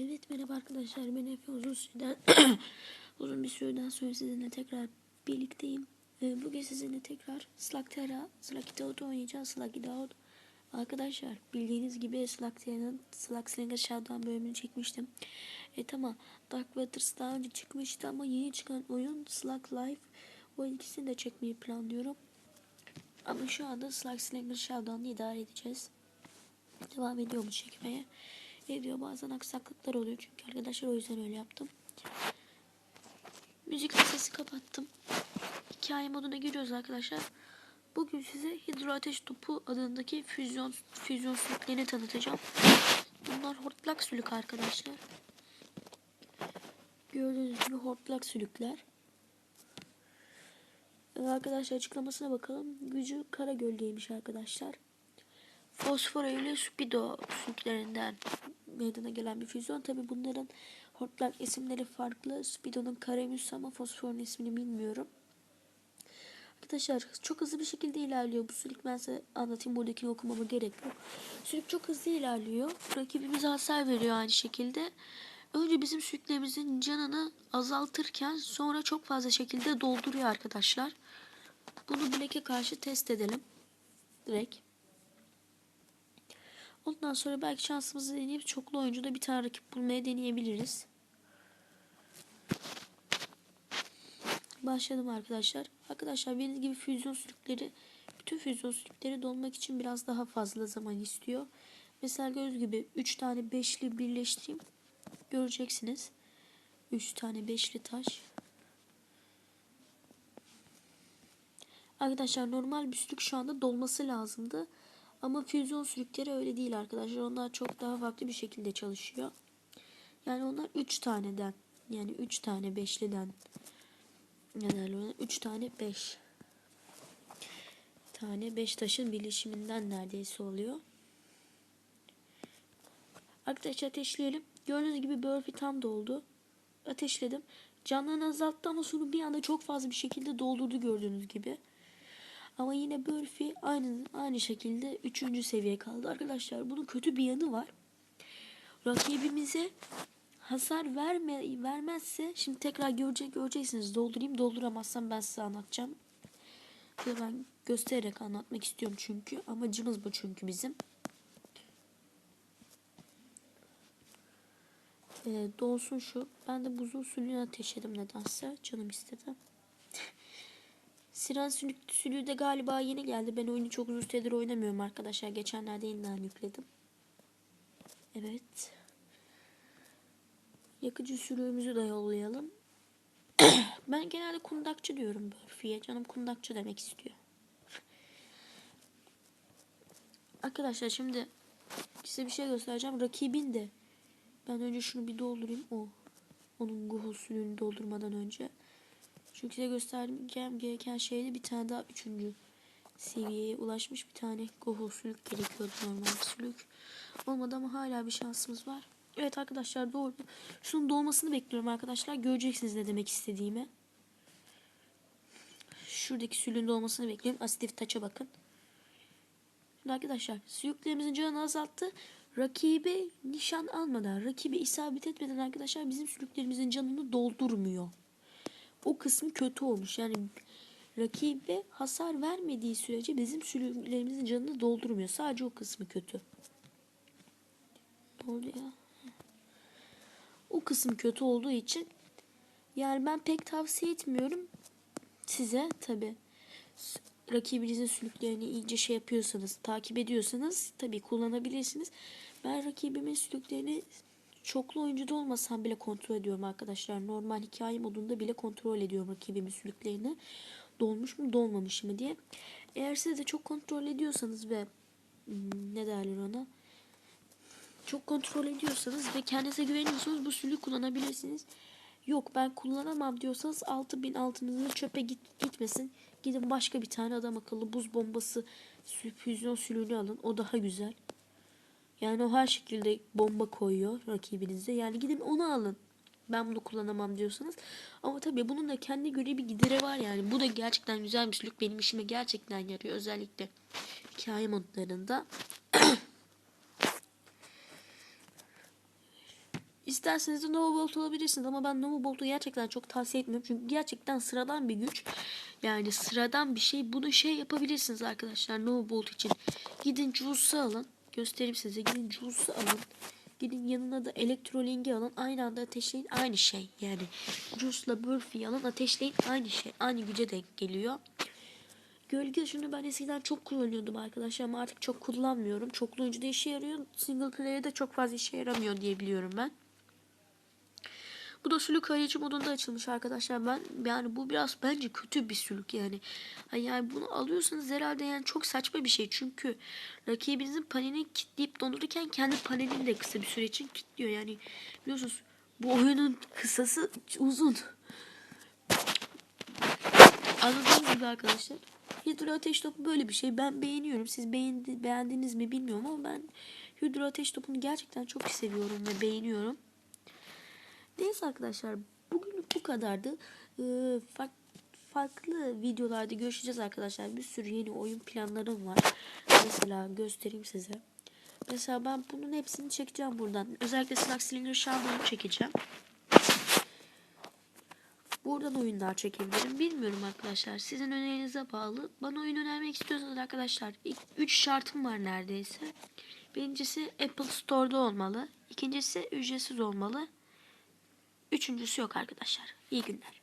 Evet merhaba arkadaşlar ben Efe uzun süreden uzun bir süreden sonra sizinle tekrar birlikteyim. Ee, bugün sizinle tekrar Slugterra, Sluggy Dog oynayacağız. Sluggy Dog. Arkadaşlar bildiğiniz gibi Slugterra'nın Slug Slinger Showdown bölümünü çekmiştim. E tamam Dark Waters daha önce çıkmıştı ama yeni çıkan oyun Slug Life. O ikisini de çekmeyi planlıyorum. Ama şu anda Slug Slinger Showdown'ı idare edeceğiz. Devam ediyorum çekmeye. Ne diyor bazen aksaklıklar oluyor çünkü arkadaşlar o yüzden öyle yaptım. Müzik sesi kapattım. Hikaye moduna giriyoruz arkadaşlar. Bugün size hidro ateş topu adındaki füzyon füzyon sülüklerini tanıtacağım. Bunlar hortlak sülük arkadaşlar. Gördüğünüz gibi hortlak sülükler. Ee, Arkadaşlar açıklamasına bakalım. Gücü kara gölgeymiş arkadaşlar. Fosfor ile Supido sülüklerinden meydana gelen bir füzyon. Tabi bunların hortlak isimleri farklı. Supido'nun Karamus ama fosforun ismini bilmiyorum. Arkadaşlar çok hızlı bir şekilde ilerliyor. Bu sülük ben size anlatayım. Buradakini okumama gerek yok. Sülük çok hızlı ilerliyor. Rakibimize hasar veriyor aynı şekilde. Önce bizim sülüklerimizin canını azaltırken sonra çok fazla şekilde dolduruyor arkadaşlar. Bunu Black'e karşı test edelim. Direkt. Ondan sonra belki şansımızı deneyip çoklu oyuncuda bir tane rakip bulmaya deneyebiliriz. Başladım arkadaşlar. Arkadaşlar bildiğiniz gibi füzyon sülükleri bütün füzyon sülükleri dolmak için biraz daha fazla zaman istiyor. Mesela göz gibi 3 tane beşli birleştireyim. Göreceksiniz. 3 tane beşli taş. Arkadaşlar normal bir sülük şu anda dolması lazımdı. Ama füzyon sülükleri öyle değil arkadaşlar. Onlar çok daha farklı bir şekilde çalışıyor. Yani onlar 3 taneden yani 3 tane beşliden ne derler 3 tane 5 tane 5 taşın birleşiminden neredeyse oluyor. Arkadaşlar ateşleyelim. Gördüğünüz gibi Burfi tam doldu. Ateşledim. Canlarını azalttı ama sonra bir anda çok fazla bir şekilde doldurdu gördüğünüz gibi. Ama yine Burfi aynı aynı şekilde 3. seviye kaldı. Arkadaşlar bunun kötü bir yanı var. Rakibimize hasar verme vermezse şimdi tekrar görecek göreceksiniz. Doldurayım. Dolduramazsam ben size anlatacağım. Şöyle ben göstererek anlatmak istiyorum çünkü. Amacımız bu çünkü bizim. Ee, dolsun şu. Ben de buzul suyunu ateşledim nedense. Canım istedi. Siren sülüğü de galiba yeni geldi. Ben oyunu çok uzun süredir oynamıyorum arkadaşlar. Geçenlerde yeniden yükledim. Evet. Yakıcı sülüğümüzü de yollayalım. ben genelde kundakçı diyorum Burfi'ye. Canım kundakçı demek istiyor. Arkadaşlar şimdi size bir şey göstereceğim. Rakibin de ben önce şunu bir doldurayım. O onun sülüğünü doldurmadan önce. Çünkü size göstereceğim gereken şeyde bir tane daha üçüncü seviyeye ulaşmış bir tane gohul sülük gerekiyordu normal sülük. Olmadı ama hala bir şansımız var. Evet arkadaşlar doğru. Şunun dolmasını bekliyorum arkadaşlar. Göreceksiniz ne demek istediğimi. Şuradaki sülüğün dolmasını bekliyorum. Asitif taça bakın. Şimdi arkadaşlar sülüklerimizin canını azalttı. Rakibi nişan almadan, rakibi isabet etmeden arkadaşlar bizim sülüklerimizin canını doldurmuyor o kısmı kötü olmuş. Yani rakibe hasar vermediği sürece bizim sürülerimizin canını doldurmuyor. Sadece o kısmı kötü. Ne oldu ya? O kısım kötü olduğu için yani ben pek tavsiye etmiyorum size tabi rakibinizin sülüklerini iyice şey yapıyorsanız takip ediyorsanız tabi kullanabilirsiniz. Ben rakibimin sülüklerini çoklu oyuncuda olmasam bile kontrol ediyorum arkadaşlar. Normal hikaye modunda bile kontrol ediyorum rakibimin sülüklerini. Dolmuş mu dolmamış mı diye. Eğer siz de çok kontrol ediyorsanız ve hmm, ne derler ona çok kontrol ediyorsanız ve kendinize güveniyorsanız bu sülüğü kullanabilirsiniz. Yok ben kullanamam diyorsanız 6000 altınızı çöpe git, gitmesin. Gidin başka bir tane adam akıllı buz bombası füzyon sülüğünü alın. O daha güzel. Yani o her şekilde bomba koyuyor rakibinize. Yani gidin onu alın. Ben bunu kullanamam diyorsanız. Ama tabii bunun da kendi göre bir gideri var yani. Bu da gerçekten güzel bir sülük. Benim işime gerçekten yarıyor. Özellikle hikaye modlarında. İsterseniz de Nova Bolt alabilirsiniz ama ben Nova Bolt'u gerçekten çok tavsiye etmiyorum. Çünkü gerçekten sıradan bir güç. Yani sıradan bir şey. Bunu şey yapabilirsiniz arkadaşlar Nova Bolt için. Gidin Juice'u alın. Göstereyim size. Gidin Juice'u alın. Gidin yanına da Elektroling'i alın. Aynı anda ateşleyin. Aynı şey. Yani Juice'la Burfi'yi alın. Ateşleyin. Aynı şey. Aynı güce denk geliyor. Gölge ışını ben eskiden çok kullanıyordum arkadaşlar ama artık çok kullanmıyorum. Çoklu oyuncuda işe yarıyor. Single player'de çok fazla işe yaramıyor diye biliyorum ben. Bu da sülük arayıcı modunda açılmış arkadaşlar. Ben yani bu biraz bence kötü bir sülük yani. Yani bunu alıyorsanız herhalde yani çok saçma bir şey. Çünkü rakibinizin panelini kilitleyip dondururken kendi panelini de kısa bir süre için kilitliyor. Yani biliyorsunuz bu oyunun kısası uzun. Anladığınız gibi arkadaşlar. Hidro ateş topu böyle bir şey. Ben beğeniyorum. Siz beğendi, beğendiniz mi bilmiyorum ama ben hidro ateş topunu gerçekten çok seviyorum ve beğeniyorum. Neyse arkadaşlar bugünlük bu kadardı. Ee, fark- farklı videolarda görüşeceğiz arkadaşlar. Bir sürü yeni oyun planlarım var. Mesela göstereyim size. Mesela ben bunun hepsini çekeceğim buradan. Özellikle Slack Slinger Shadow'u çekeceğim. Buradan oyunlar çekebilirim. Bilmiyorum arkadaşlar. Sizin önerinize bağlı. Bana oyun önermek istiyorsanız arkadaşlar 3 şartım var neredeyse. Birincisi Apple Store'da olmalı. İkincisi ücretsiz olmalı. Üçüncüsü yok arkadaşlar. İyi günler.